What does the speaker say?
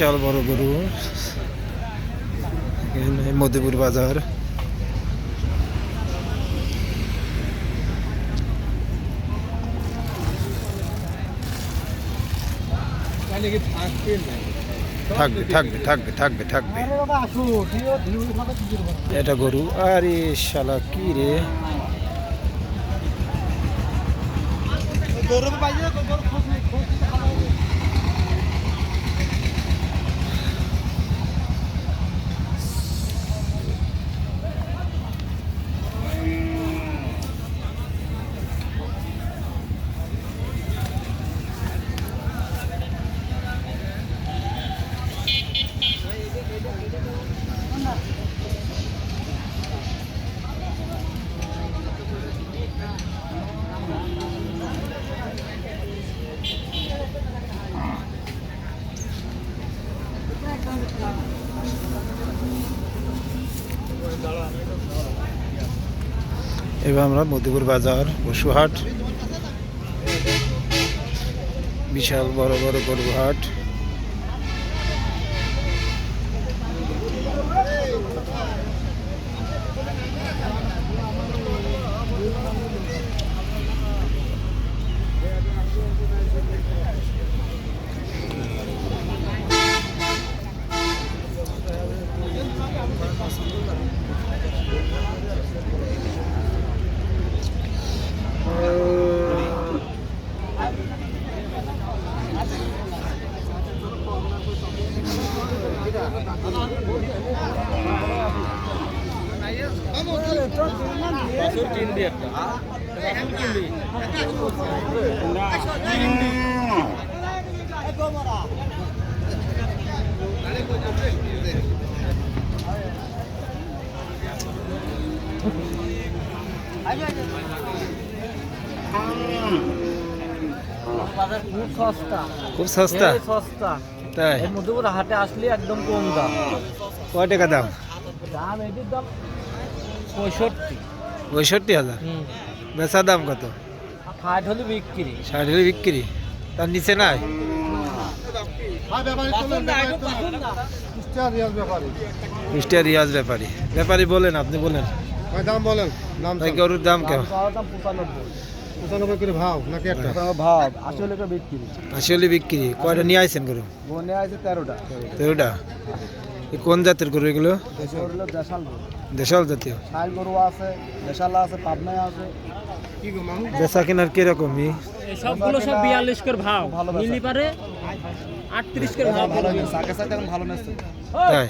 বিশাল বড় গরু। মধুপুর বাজার। থাকবে থাকবে থাকবে এটা গরু। আরে শালা কি রে? এবার আমরা মধুপুর বাজার বসুহাট। বিশাল বড় বড় গরু খুব সস্তা। খুব সস্তা? সস্তা। তাই? করে হাটে আসলে একদম কম দাম। কয় টাকা দাম? দাম এটির দাম পঁয়ষট্টি। পঁয়ষট্টি হাজার? বেচা দাম কত? ষাট হলে বিক্রি। ষাট হলে বিক্রি? তার নিচে নাই? মিস্টার রিয়াজ ব্যাপারী। ব্যাপারী বলেন আপনি বলেন। দাম বলেন? দাম গরুর দাম কেমন? পঁচানব্বই পঁচানব্বই করে ভাও নাকি একটা ভাব আসলে করে বিক্রি আসলে বিক্রি কয়টা নিয়ে আইছেন গরু? আছে তেরোটা। তেরোটা? কোন জাতের গরু এগুলো? দেশাল জাতীয়? গরু আছে দেশাল আছে পাবনায় আছে। কি বেচা কেনার কিরকমই সবগুলো সব বিয়াল্লিশ করে ভাও। ভালো মিলি পারে আটত্রিশ করে ভাও। ভালো নেছে সাথে এখন ভালো নেছে তাই?